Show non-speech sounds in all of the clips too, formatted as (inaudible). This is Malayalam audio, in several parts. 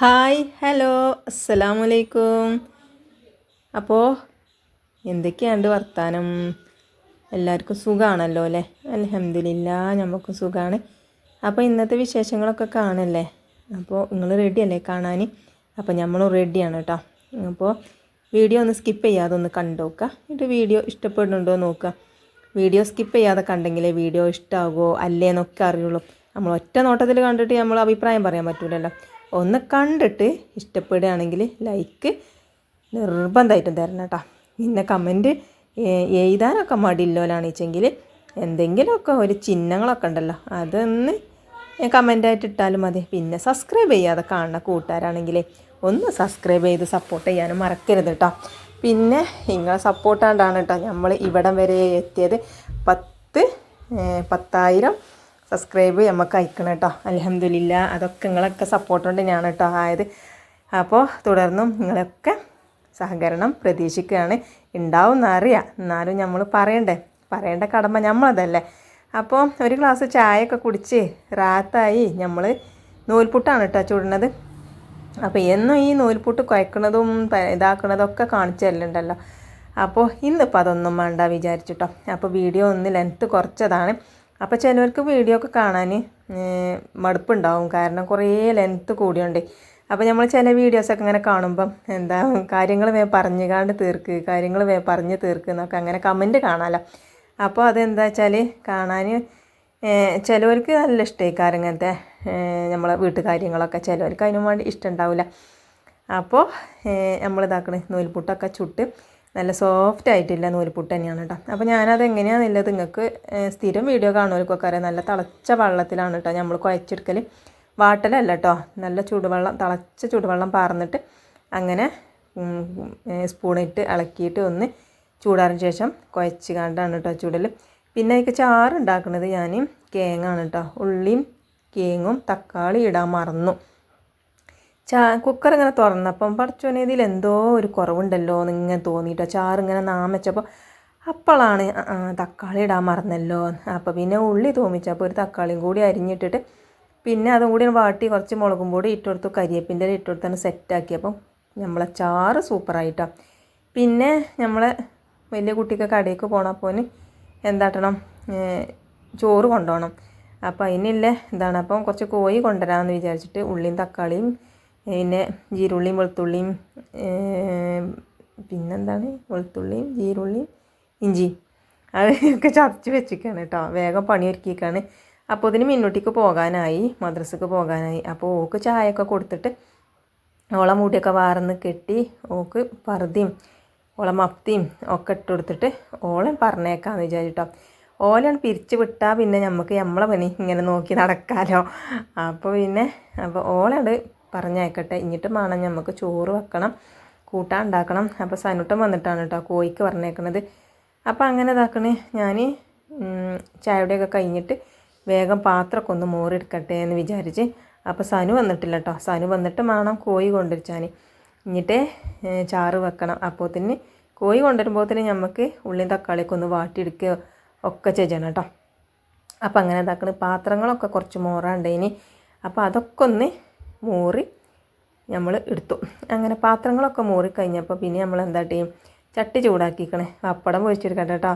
ഹായ് ഹലോ അസ്സലാമലൈക്കും അപ്പോൾ എന്തൊക്കെയാണ്ട് വർത്താനം? എല്ലാവർക്കും സുഖമാണല്ലോ അല്ലേ? അലഹമില്ല നമുക്ക് സുഖമാണ് അപ്പോൾ ഇന്നത്തെ വിശേഷങ്ങളൊക്കെ കാണല്ലേ? അപ്പോൾ നിങ്ങൾ റെഡിയല്ലേ കാണാൻ അപ്പോൾ നമ്മളും റെഡിയാണ് കേട്ടോ അപ്പോൾ വീഡിയോ ഒന്ന് സ്കിപ്പ് ചെയ്യാതെ ഒന്ന് കണ്ടുനോക്കുക എന്നിട്ട് വീഡിയോ ഇഷ്ടപ്പെടുന്നുണ്ടോ നോക്കുക വീഡിയോ സ്കിപ്പ് ചെയ്യാതെ കണ്ടെങ്കിലേ വീഡിയോ ഇഷ്ടമാകുമോ അല്ലേന്നൊക്കെ അറിയുള്ളൂ. നമ്മൾ ഒറ്റ നോട്ടത്തിൽ കണ്ടിട്ട് നമ്മൾ അഭിപ്രായം പറയാൻ പറ്റില്ലല്ലോ ഒന്ന് കണ്ടിട്ട് ഇഷ്ടപ്പെടുകയാണെങ്കിൽ ലൈക്ക് നിർബന്ധമായിട്ടും തരണം കേട്ടോ പിന്നെ കമന്റ് എഴുതാനൊക്കെ മടിയില്ലോലാണെച്ചെങ്കിൽ എന്തെങ്കിലുമൊക്കെ ഒരു ചിഹ്നങ്ങളൊക്കെ ഉണ്ടല്ലോ അതൊന്ന് കമന്റായിട്ട് ഇട്ടാലും മതി. പിന്നെ സബ്സ്ക്രൈബ് ചെയ്യാതെ കാണുന്ന കൂട്ടുകാരാണെങ്കിൽ ഒന്ന് സബ്സ്ക്രൈബ് ചെയ്ത് സപ്പോർട്ട് ചെയ്യാനും മറക്കരുത് കേട്ടോ പിന്നെ നിങ്ങളെ സപ്പോർട്ടാണ്ടാണ് കേട്ടോ നമ്മൾ ഇവിടം വരെ എത്തിയത് പത്ത് പത്തായിരം സബ്സ്ക്രൈബ് നമുക്ക് അയക്കണം കേട്ടോ അലഹമില്ല അതൊക്കെ നിങ്ങളൊക്കെ സപ്പോർട്ട് കൊണ്ട് ഞാൻ കേട്ടോ ആയത്. അപ്പോൾ തുടർന്നും നിങ്ങളൊക്കെ സഹകരണം പ്രതീക്ഷിക്കുകയാണ്. ഉണ്ടാവും എന്നറിയാം എന്നാലും നമ്മൾ പറയണ്ടേ? പറയേണ്ട കടമ നമ്മളതല്ലേ അപ്പോൾ ഒരു ഗ്ലാസ് ചായയൊക്കെ കുടിച്ച് റാത്തായി നമ്മൾ നൂൽപുട്ടാണ് കേട്ടോ ചുടുന്നത്. അപ്പോൾ എന്നും ഈ നൂൽപുട്ട് കുഴക്കണതും ഇതാക്കുന്നതൊക്കെ കാണിച്ചു തരലുണ്ടല്ലോ. അപ്പോൾ ഇന്നിപ്പോൾ അതൊന്നും വേണ്ട വിചാരിച്ചിട്ടോ അപ്പോൾ വീഡിയോ ഒന്ന് ലെങ്ത്ത് കുറച്ചതാണ്. അപ്പോൾ ചിലവർക്ക് വീഡിയോ ഒക്കെ കാണാൻ മടുപ്പുണ്ടാവും. കാരണം കുറേ ലെങ്ത്ത് കൂടിയുണ്ട്. അപ്പോൾ നമ്മൾ ചില വീഡിയോസൊക്കെ ഇങ്ങനെ കാണുമ്പം എന്താ കാര്യങ്ങൾ വേ പറഞ്ഞുകാണ്ട് തീർക്ക് കാര്യങ്ങൾ വേ പറഞ്ഞ് തീർക്ക് എന്നൊക്കെ അങ്ങനെ കമന്റ് കാണാമല്ലോ അപ്പോൾ അതെന്താ വെച്ചാൽ കാണാൻ ചിലവർക്ക് നല്ല ഇഷ്ടമായിക്കാരം ഇങ്ങനത്തെ നമ്മളെ വീട്ടുകാര്യങ്ങളൊക്കെ. ചിലവർക്ക് അതിനു വേണ്ടി ഇഷ്ടമുണ്ടാവില്ല അപ്പോൾ നമ്മളിതാക്കണേ നൂൽപുട്ടൊക്കെ ചുട്ട് നല്ല സോഫ്റ്റ് ആയിട്ടില്ല നൂൽപുട്ട് തന്നെയാണ് കേട്ടോ അപ്പോൾ ഞാനത് എങ്ങനെയാണെന്നുള്ളത് നിങ്ങൾക്ക് സ്ഥിരം വീഡിയോ കാണുന്നവർക്കൊക്കെ അറിയാം. നല്ല തിളച്ച വെള്ളത്തിലാണ് കേട്ടോ നമ്മൾ കുഴച്ചെടുക്കൽ വാട്ടലല്ല കേട്ടോ നല്ല ചൂടുവെള്ളം തിളച്ച ചൂടുവെള്ളം പാർന്നിട്ട് അങ്ങനെ സ്പൂണിട്ട് ഇളക്കിയിട്ട് ഒന്ന് ചൂടാറിന് ശേഷം കുഴച്ച് കണ്ടാണ് കേട്ടോ ചൂടൽ പിന്നെ അതിക്ക് ചാറുണ്ടാക്കുന്നത് ഞാൻ കേങ്ങാണ് കേട്ടോ ഉള്ളിയും കേങ്ങും തക്കാളി ഇടാൻ മറന്നു. ചാ കുക്കർ ഇങ്ങനെ തുറന്നപ്പം പഠിച്ചോനെ ഇതിൽ എന്തോ ഒരു കുറവുണ്ടല്ലോ എന്ന് ഇങ്ങനെ തോന്നിയിട്ടോ ചാറ് ഇങ്ങനെ നാമച്ചപ്പോൾ ആ, തക്കാളി ഇടാൻ മറന്നല്ലോ. അപ്പോൾ പിന്നെ ഉള്ളി തോമിച്ചപ്പോൾ ഒരു തക്കാളിയും കൂടി അരിഞ്ഞിട്ടിട്ട് പിന്നെ അതും കൂടി വാട്ടി കുറച്ച് മുളകും പൊടി ഇട്ടുകൊടുത്തു കരിയേപ്പിന്റെ ഇട്ടുകൊടുത്താണ് സെറ്റാക്കിയപ്പം നമ്മളെ ചാറ് സൂപ്പറായിട്ടോ പിന്നെ നമ്മളെ വലിയ കുട്ടിക്ക് കടയിലേക്ക് പോണപ്പോൾ എന്താട്ടണം ചോറ് കൊണ്ടുപോകണം അപ്പോൾ അതിനുള്ള എന്താണ് അപ്പം കുറച്ച് കോഴി കൊണ്ടുവരാമെന്ന് വിചാരിച്ചിട്ട് ഉള്ളിയും തക്കാളിയും പിന്നെ ജീരുള്ളിയും വെളുത്തുള്ളിയും പിന്നെന്താണ്? വെളുത്തുള്ളിയും ജീരുള്ളിയും ഇഞ്ചി. അതൊക്കെ ചതച്ച് വെച്ചിരിക്കുകയാണ് കേട്ടോ. വേഗം പണിയൊരുക്കിയിരിക്കുകയാണ് അപ്പോൾ ഇതിന് മിന്നൂട്ടിക്ക് പോകാനായി മദ്രസക്ക് പോകാനായി. അപ്പോൾ ഓക്ക് ചായയൊക്കെ കൊടുത്തിട്ട് ഓളെ മുടിയൊക്കെ വാർന്ന് കെട്ടി ഓക്ക് പറുതിയും ഓളെ മപ്തിയും ഒക്കെ ഇട്ട് കൊടുത്തിട്ട് ഓളെ പറഞ്ഞേക്കാന്ന് വിചാരിച്ചിട്ടോ. ഓലാണ് പിരിച്ച് വിട്ടാൽ പിന്നെ നമുക്ക് നമ്മളെ പണി ഇങ്ങനെ നോക്കി നടക്കാമല്ലോ അപ്പോൾ പിന്നെ അപ്പോൾ ഓളോട് പറഞ്ഞേക്കട്ടെ എന്നിട്ട് വേണം നമുക്ക് ചോറ് വെക്കണം. കൂട്ടാൻ ഉണ്ടാക്കണം. അപ്പോൾ സനുട്ടം വന്നിട്ടാണ് കേട്ടോ കോഴിക്ക് പറഞ്ഞേക്കണത് അപ്പോൾ അങ്ങനെ ഇതാക്കണേ. ഞാൻ ചായയുടെയൊക്കെ കഴിഞ്ഞിട്ട് വേഗം പാത്രമൊക്കെ ഒന്ന് മോറെടുക്കട്ടെ എന്ന് വിചാരിച്ച് അപ്പോൾ സനു വന്നിട്ടില്ല കേട്ടോ സനു വന്നിട്ട് വേണം കോഴി കൊണ്ടുവച്ചാൻ എന്നിട്ട് ചാറ് വെക്കണം. അപ്പോൾ തന്നെ കോഴി കൊണ്ടുവരുമ്പോൾ തന്നെ നമുക്ക് ഉള്ളിയും തക്കാളിയൊക്കെ ഒന്ന് വാട്ടിയെടുക്കുക ഒക്കെ ചെയ്യണം കേട്ടോ അപ്പോൾ അങ്ങനെ ഇതാക്കണ. പാത്രങ്ങളൊക്കെ കുറച്ച് മോറാണ്ടേനി അപ്പോൾ അതൊക്കെ ഒന്ന് മോറി നമ്മൾ എടുത്തു. അങ്ങനെ പാത്രങ്ങളൊക്കെ മൂറിക്കഴിഞ്ഞപ്പോൾ പിന്നെ നമ്മൾ എന്താ ചെയ്യും ചട്ടി ചൂടാക്കിക്കണേ. പപ്പടം പൊരിച്ചെടുക്കണ്ട കേട്ടോ.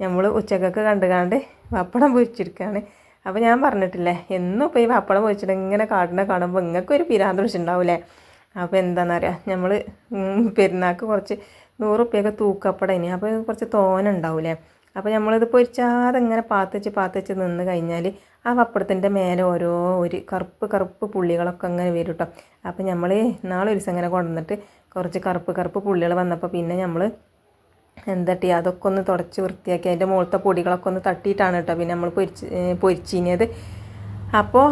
നമ്മൾ ഉച്ചക്കൊക്കെ കണ്ട് കാണ്ട് പപ്പടം പൊരിച്ചെടുക്കുകയാണ് അപ്പോൾ ഞാൻ പറഞ്ഞിട്ടില്ലേ എന്നും ഇപ്പോൾ ഈ പപ്പടം പൊരിച്ചിട്ട് ഇങ്ങനെ കാട്ടിനെ കാണുമ്പോൾ നിങ്ങൾക്ക് ഒരു പിരാന്ത് പിടിച്ചിട്ടുണ്ടാവില്ലേ അപ്പോൾ എന്താണെന്നറിയാം നമ്മൾ പെരുന്നാൾക്ക് കുറച്ച് നൂറ് റുപ്യൊക്കെ തൂക്കപ്പടം ഇനി. അപ്പോൾ കുറച്ച് തോന ഉണ്ടാവില്ലേ അപ്പോൾ നമ്മളിത് പൊരിച്ചാതെ ഇങ്ങനെ പാത്തിച്ച് പാത്തിച്ച് നിന്ന് കഴിഞ്ഞാൽ ആ പപ്പടത്തിന്റെ മേലെ ഓരോ ഒരു കറുപ്പ് കറുപ്പ് പുള്ളികളൊക്കെ അങ്ങനെ വരും കേട്ടോ അപ്പോൾ നമ്മൾ നാളെ ഒരു ദിവസം ഇങ്ങനെ കൊണ്ടുവന്നിട്ട് കുറച്ച് കറുപ്പ് കറുപ്പ് പുള്ളികൾ വന്നപ്പോൾ പിന്നെ നമ്മൾ എന്തട്ടി അതൊക്കെ ഒന്ന് തുടച്ച് വൃത്തിയാക്കി അതിന്റെ മുകളത്തെ പൊടികളൊക്കെ ഒന്ന് തട്ടിയിട്ടാണ് കേട്ടോ പിന്നെ നമ്മൾ പൊരിച്ച് പൊരിച്ചിനിയത് അപ്പോൾ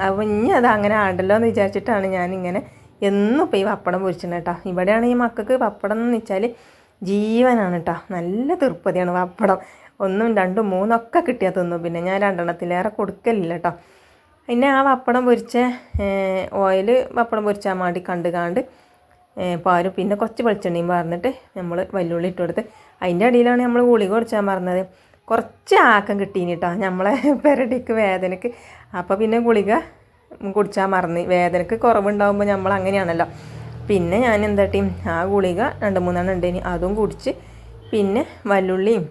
അപ്പോൾ ഇനി അത് അങ്ങനെ ആണ്ടല്ലോ എന്ന് വിചാരിച്ചിട്ടാണ് ഞാനിങ്ങനെ എന്നും ഇപ്പോൾ ഈ പപ്പടം പൊരിച്ചിട്ടുണ്ട് കേട്ടോ ഇവിടെയാണ് ഈ മക്കൾക്ക് പപ്പടം എന്ന് വെച്ചാൽ ജീവനാണ് കേട്ടോ നല്ല തീർപ്പതിയാണ് പപ്പടം ഒന്നും രണ്ടും മൂന്നൊക്കെ കിട്ടിയാൽ തിന്നു. പിന്നെ ഞാൻ രണ്ടെണ്ണത്തിലേറെ കൊടുക്കലില്ല കേട്ടോ പിന്നെ ആ പപ്പടം പൊരിച്ച ഓയിൽ പപ്പടം പൊരിച്ചാൽ മാടി കണ്ട് കാണ്ട് പാലും പിന്നെ കുറച്ച് വെളിച്ചെണ്ണയും പറഞ്ഞിട്ട് നമ്മൾ വല്ലുള്ളി ഇട്ട് കൊടുത്ത് അതിന്റെ അടിയിലാണ് നമ്മൾ ഗുളിക കുടിച്ചാൽ പറഞ്ഞത്. കുറച്ച് ആക്കം കിട്ടീനി കേട്ടോ നമ്മളെ പെരടിക്ക് വേദനക്ക്. അപ്പോൾ പിന്നെ ഗുളിക കുടിച്ചാൽ മറന്ന്. വേദനക്ക് കുറവുണ്ടാകുമ്പോൾ നമ്മൾ അങ്ങനെയാണല്ലോ പിന്നെ ഞാൻ എന്താട്ടി ആ ഗുളിക രണ്ട് മൂന്നെണ്ണം ഉണ്ടേനി അതും കുടിച്ച് പിന്നെ വല്ലുള്ളിയും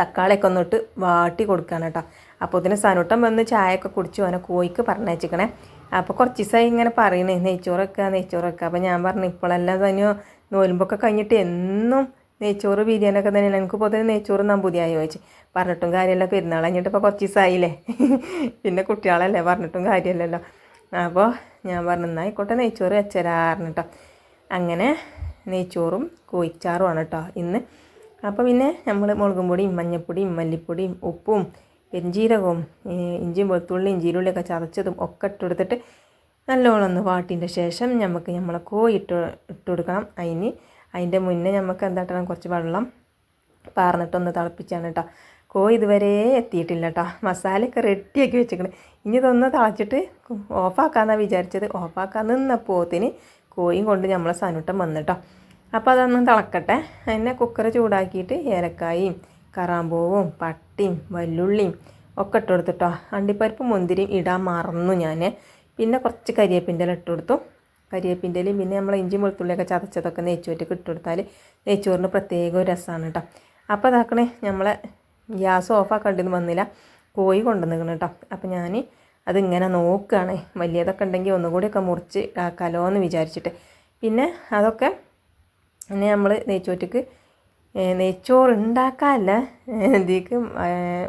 തക്കാളിയൊക്കെ ഒന്നിട്ട് വാട്ടി കൊടുക്കുകയാണ് കേട്ടോ. അപ്പോൾ ഇതിന് സനുട്ടം വന്ന് ചായയൊക്കെ കുടിച്ച് അവനെ കോയിക്ക് പറഞ്ഞയച്ചിക്കണേ. അപ്പോൾ കുറച്ച് ദിവസമായി ഇങ്ങനെ പറയണേ നെയ്ച്ചോറൊക്കെ നെയ്ച്ചോറൊക്കെ. അപ്പോൾ ഞാൻ പറഞ്ഞു ഇപ്പോഴെല്ലാം തന്നെയോ നോലുമ്പൊക്കെ കഴിഞ്ഞിട്ട് എന്നും നെയ്ച്ചോറ് ബിരിയാണിയൊക്കെ തന്നെയാണ്. എനിക്ക് പൊതുവെ നെയ്ച്ചോറ് നമ്പൂതിയായി ചോദിച്ചു. പറഞ്ഞിട്ടും കാര്യമല്ല പെരുന്നാൾ കഴിഞ്ഞിട്ട് ഇപ്പോൾ കുറച്ച് ദിവസമായില്ലേ (laughs) പിന്നെ കുട്ടികളല്ലേ പറഞ്ഞിട്ടും കാര്യമല്ലല്ലോ. അപ്പോൾ ഞാൻ പറഞ്ഞു എന്നാൽ ആയിക്കോട്ടെ നെയ്ച്ചോറ് വെച്ചരാറിന് കേട്ടോ അങ്ങനെ നെയ്ച്ചോറും കോഴിച്ചാറുമാണ് കേട്ടോ ഇന്ന്. അപ്പോൾ പിന്നെ നമ്മൾ മുളകും പൊടിയും മഞ്ഞൾപ്പൊടിയും മല്ലിപ്പൊടിയും ഉപ്പും പെരിഞ്ചീരകവും ഈ ഇഞ്ചിയും വെളുത്തുള്ളിയും ജീരുള്ളിയൊക്കെ ചതച്ചതും ഒക്കെ ഇട്ടെടുത്തിട്ട് നല്ലോണം ഒന്ന് വാട്ടിന്റെ ശേഷം നമുക്ക് നമ്മളെ കോഴി ഇട്ട് ഇട്ട് കൊടുക്കണം. അതിന് അതിന്റെ മുന്നേ നമുക്ക് എന്താട്ടണം കുറച്ച് വെള്ളം പാർന്നിട്ടൊന്ന് തിളപ്പിച്ചാണ് കേട്ടോ. കോഴി ഇതുവരെ എത്തിയിട്ടില്ല കേട്ടോ മസാലയൊക്കെ റെഡിയാക്കി വെച്ചിരിക്കണേ. ഇനി ഇതൊന്ന് തളച്ചിട്ട് ഓഫാക്കാന്നാണ് വിചാരിച്ചത്. ഓഫാക്കാൻ നിന്നപ്പോത്തിന് കോഴിയും കൊണ്ട് നമ്മളെ സനുട്ടം വന്നിട്ടോ. അപ്പോൾ അതൊന്ന് തിളക്കട്ടെ. അതിനെ കുക്കർ ചൂടാക്കിയിട്ട് ഏലക്കായും കറാമ്പൂവും പട്ടിയും വല്ലുള്ളിയും ഒക്കെ ഇട്ട് കൊടുത്തിട്ടോ. അണ്ടിപ്പരിപ്പ് മുന്തിരിയും ഇടാൻ മറന്നു ഞാൻ പിന്നെ കുറച്ച് കരിയേപ്പിന്റെ ഇല ഇട്ട് കൊടുത്തു. കരിയേപ്പിന്റെലും പിന്നെ നമ്മൾ ഇഞ്ചി വെളുത്തുള്ളിയൊക്കെ ചതച്ചതൊക്കെ നെയ്ച്ചോറ്റൊക്കെ ഇട്ട് കൊടുത്താൽ നെയ്ച്ചോറിന് പ്രത്യേക ഒരു രസമാണ് കേട്ടോ അപ്പോൾ അതാക്കണേ നമ്മളെ ഗ്യാസ് ഓഫാക്കേണ്ടെന്ന് വന്നില്ല. കോഴി നിൽക്കണം കേട്ടോ അപ്പോൾ ഞാൻ അതിങ്ങനെ നോക്കുകയാണ് വലിയതൊക്കെ ഉണ്ടെങ്കിൽ ഒന്നുകൂടിയൊക്കെ മുറിച്ച് ആക്കാലോ എന്ന് വിചാരിച്ചിട്ട്. പിന്നെ അതൊക്കെ പിന്നെ നമ്മൾ നെയ്ച്ചോറ്റക്ക് നെയ്ച്ചോറ് ഉണ്ടാക്കാനല്ല ഇതിലേക്ക്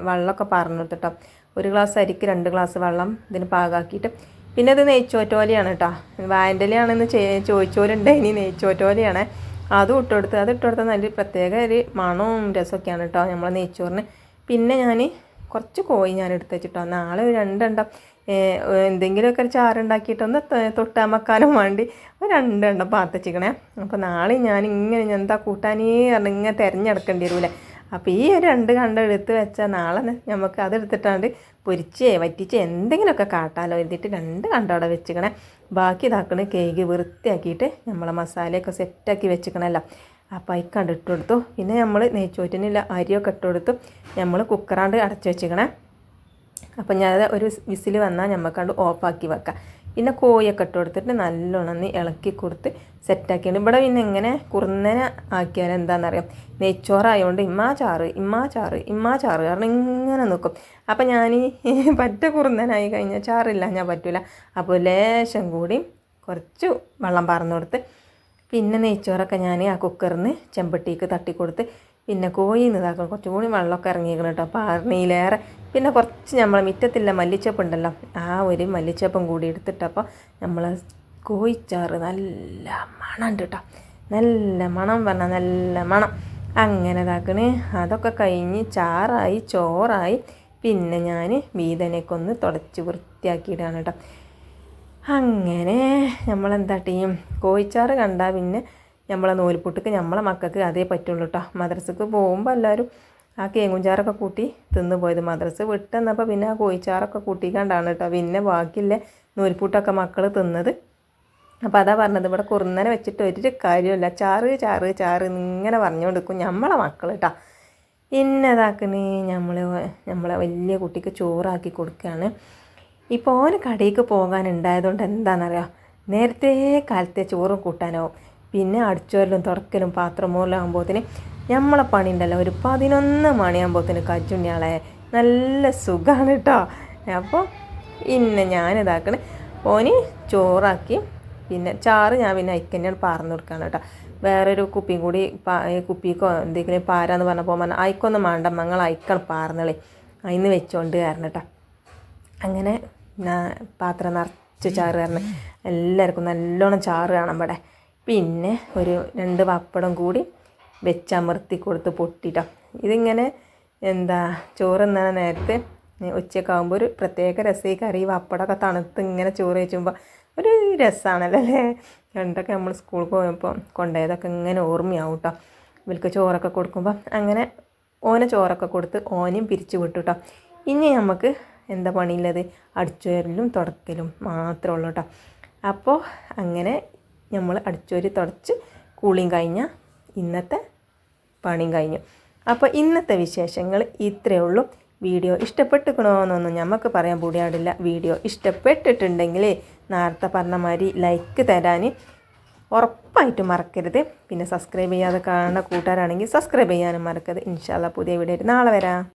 വെള്ളമൊക്കെ പറഞ്ഞു കേട്ടോ ഒരു ഗ്ലാസ് അരിക്ക് രണ്ട് ഗ്ലാസ് വെള്ളം ഇതിന് പാകാക്കിയിട്ട്. പിന്നെ ഇത് നെയ്ച്ചോറ്റോലിയാണ് കേട്ടോ വായന്റെലയാണെന്ന് ചോദിച്ചോലുണ്ട് ഇനി നെയ്ച്ചോറ്റോലയാണ്. അതും ഇട്ടുകൊടുത്ത് അത് ഇട്ടുകൊടുത്താൽ നല്ല പ്രത്യേക ഒരു മണവും രസമൊക്കെയാണ് കേട്ടോ നമ്മളെ നെയ്ച്ചോറിന്. പിന്നെ ഞാൻ കുറച്ച് കോഴി ഞാൻ എടുത്ത് വെച്ചിട്ടോ. നാളെ ഒരു രണ്ടെണ്ണം എന്തെങ്കിലുമൊക്കെ ഒരു ചാറുണ്ടാക്കിയിട്ടൊന്ന് തൊട്ടാൻ വേണ്ടി ഒരു രണ്ടെണ്ണം പാത്തച്ചിക്കണേ അപ്പോൾ നാളെ ഞാൻ ഇങ്ങനെ എന്താ കൂട്ടാനേ പറഞ്ഞ് ഇങ്ങനെ തിരഞ്ഞെടുക്കേണ്ടി വരൂലേ അപ്പോൾ ഈ ഒരു രണ്ട് കണ്ടം എടുത്ത് വെച്ചാൽ നാളെ നമുക്ക് അതെടുത്തിട്ടാണ്ട് പൊരിച്ചേ വറ്റിച്ച് എന്തെങ്കിലുമൊക്കെ കാട്ടാലോ എഴുതിയിട്ട് രണ്ട് കണ്ടം അവിടെ വെച്ചിക്കണേ. ബാക്കി ഇതാക്കണ കേക്ക് വൃത്തിയാക്കിയിട്ട് നമ്മളെ മസാലയൊക്കെ സെറ്റാക്കി വെച്ചിക്കണമല്ലോ അപ്പോൾ അതിൽ കണ്ടിട്ട് കൊടുത്തു. പിന്നെ നമ്മൾ നെയ്ച്ചോറ്റിനുള്ള അരിയൊക്കെ ഇട്ട് കൊടുത്തു. നമ്മൾ കുക്കറാണ്ട് അടച്ചു വെച്ചിക്കണേ. അപ്പം ഞാൻ ഒരു വിസിൽ വന്നാൽ നമുക്കണ്ട് ഓഫാക്കി വെക്കാം. പിന്നെ കോഴിയൊക്കെ ഇട്ട് കൊടുത്തിട്ട് നല്ലോണം ഇളക്കി കൊടുത്ത് സെറ്റാക്കിയാണ് ഇവിടെ പിന്നെ എങ്ങനെ കുറുന്നനെ ആക്കിയാൽ എന്താണെന്നറിയാം? നെയ്ച്ചോറായതുകൊണ്ട് ഇമ്മാ ചാറ് ഇമ്മാ ചാറ് ഇമ്മാ ചാറ് കാരണം ഇങ്ങനെ നിൽക്കും അപ്പം ഞാൻ (laughs) പറ്റ കുറുന്നനായി കഴിഞ്ഞാൽ ചാറില്ല ഞാൻ പറ്റില്ല അപ്പോൾ ലേശം കൂടി കുറച്ച് വെള്ളം പറന്ന് കൊടുത്ത് പിന്നെ നെയ്ച്ചോറൊക്കെ ഞാൻ ആ കുക്കറിൽ നിന്ന് ചെമ്പട്ടിക്ക് തട്ടി കൊടുത്ത് പിന്നെ കോഴിന്ന് ഇതാക്കണം. കുറച്ചും കൂടി വെള്ളമൊക്കെ ഇറങ്ങിയിരിക്കണം കേട്ടോ അപ്പോൾ അറിഞ്ഞിലേറെ പിന്നെ കുറച്ച് നമ്മൾ മുറ്റത്തില്ല മല്ലിച്ചപ്പ് ഉണ്ടല്ലോ ആ ഒരു മല്ലിച്ചപ്പും കൂടി എടുത്തിട്ടപ്പോൾ നമ്മൾ കോഴിച്ചാറ് നല്ല മണം ഉണ്ട് കേട്ടോ നല്ല മണം പറഞ്ഞാൽ നല്ല മണം. അങ്ങനെ ഇതാക്കണേ. അതൊക്കെ കഴിഞ്ഞ് ചാറായി ചോറായി. പിന്നെ ഞാൻ വീതനൊക്കെ ഒന്ന് തുടച്ച് വൃത്തിയാക്കിയിടാണ് കേട്ടോ അങ്ങനെ നമ്മളെന്താ കോഴിച്ചാറ് കണ്ടാൽ പിന്നെ നമ്മളെ നൂൽപുട്ടിക്ക് നമ്മളെ മക്കൾക്ക് അതേ പറ്റുള്ളൂ കേട്ടോ മദ്രസക്ക് പോകുമ്പോൾ എല്ലാവരും ആ കേങ്കുഞ്ചാറൊക്കെ കൂട്ടി തിന്നു പോയത് മദ്രസ വിട്ടെന്നപ്പോൾ പിന്നെ ആ കോഴിച്ചാറൊക്കെ കൂട്ടിക്കാണ്ടാണ് കേട്ടോ പിന്നെ ബാക്കിയില്ല നൂൽപുട്ടൊക്കെ മക്കൾ തിന്നത്. അപ്പോൾ അതാ പറഞ്ഞത്. ഇവിടെ കുറുന്നന വെച്ചിട്ട് ഒരു കാര്യമില്ല ചാറ് ചാറ് ചാറ് ഇങ്ങനെ പറഞ്ഞുകൊടുക്കും നമ്മളെ മക്കൾ കേട്ടോ ഇന്നതാക്കണേ നമ്മൾ നമ്മളെ വലിയ കുട്ടിക്ക് ചോറാക്കി കൊടുക്കുകയാണ് ഇപ്പോൾ ഓന് കടയിലേക്ക് പോകാനുണ്ടായതുകൊണ്ട് എന്താണെന്നറിയാം നേരത്തെ കാലത്തെ ചോറും കൂട്ടാനാവും. പിന്നെ അടിച്ചോരലും തുറക്കലും പാത്രം മൂലമാകുമ്പോഴത്തേന് നമ്മളെ പണി ഉണ്ടല്ലോ. ഒരു പതിനൊന്ന് മണിയാകുമ്പോഴത്തേന് കച്ചുണ്ണിയാളെ നല്ല സുഖമാണ് കേട്ടോ അപ്പോൾ പിന്നെ ഞാനിതാക്കണേ. ഓന് ചോറാക്കി പിന്നെ ചാറ് ഞാൻ പിന്നെ അയക്കന്നെയാണ് പാർന്നു കൊടുക്കുകയാണ് കേട്ടോ വേറൊരു കുപ്പിയും കൂടി കുപ്പിക്കോ എന്തെങ്കിലും പാരാന്ന് പറഞ്ഞപ്പോൾ പറഞ്ഞാൽ അയക്കൊന്നും വേണ്ട മങ്ങൾ അയക്കണം പാർന്നളി. അതിന്ന് വെച്ചോണ്ട് കാരണം കേട്ടോ അങ്ങനെ പാത്രം നിറച്ച് ചാറ് കാരണം എല്ലാവർക്കും നല്ലോണം ചാറ് കാണാം ഇവിടെ. പിന്നെ ഒരു രണ്ട് പപ്പടം കൂടി വെച്ചമർത്തി കൊടുത്ത് പൊട്ടിട്ടോ. ഇതിങ്ങനെ എന്താ ചോറ് തിന്നാൻ നേരത്തെ ആകുമ്പോൾ ഒരു പ്രത്യേക രസമായി കറി പപ്പടമൊക്കെ തണുത്ത് ഇങ്ങനെ ചോറ് വെച്ചുമ്പോൾ ഒരു രസമാണല്ലോ അല്ലേ? രണ്ടൊക്കെ നമ്മൾ സ്കൂളിൽ പോയപ്പോൾ കൊണ്ടുപോയതൊക്കെ ഇങ്ങനെ ഓർമ്മയാവും കേട്ടോ ഇവർക്ക് ചോറൊക്കെ കൊടുക്കുമ്പോൾ അങ്ങനെ ഓന ചോറൊക്കെ കൊടുത്ത് ഓനെയും പിരിച്ചു വിട്ടു കേട്ടോ ഇനി നമുക്ക് എന്താ പണിയുള്ളത്? അടിച്ചുവരലും തുടക്കലും മാത്രമേ ഉള്ളൂ കേട്ടോ അപ്പോൾ അങ്ങനെ നമ്മൾ അടിച്ചോരി തുടച്ച് കൂളിയും കഴിഞ്ഞ ഇന്നത്തെ പണിയും കഴിഞ്ഞു. അപ്പോൾ ഇന്നത്തെ വിശേഷങ്ങൾ ഇത്രയേ ഉള്ളൂ. വീഡിയോ ഇഷ്ടപ്പെട്ടിക്കണോ എന്നൊന്നും ഞമ്മക്ക് പറയാൻ പൂടിയാടില്ല വീഡിയോ ഇഷ്ടപ്പെട്ടിട്ടുണ്ടെങ്കിൽ നേരത്തെ പറഞ്ഞ മാതിരി ലൈക്ക് തരാൻ ഉറപ്പായിട്ടും മറക്കരുത്. പിന്നെ സബ്സ്ക്രൈബ് ചെയ്യാതെ കാണുന്ന കൂട്ടുകാരാണെങ്കിൽ സബ്സ്ക്രൈബ് ചെയ്യാനും മറക്കരുത്. ഇൻഷാല്ല പുതിയ വീഡിയോ നാളെ വരാം.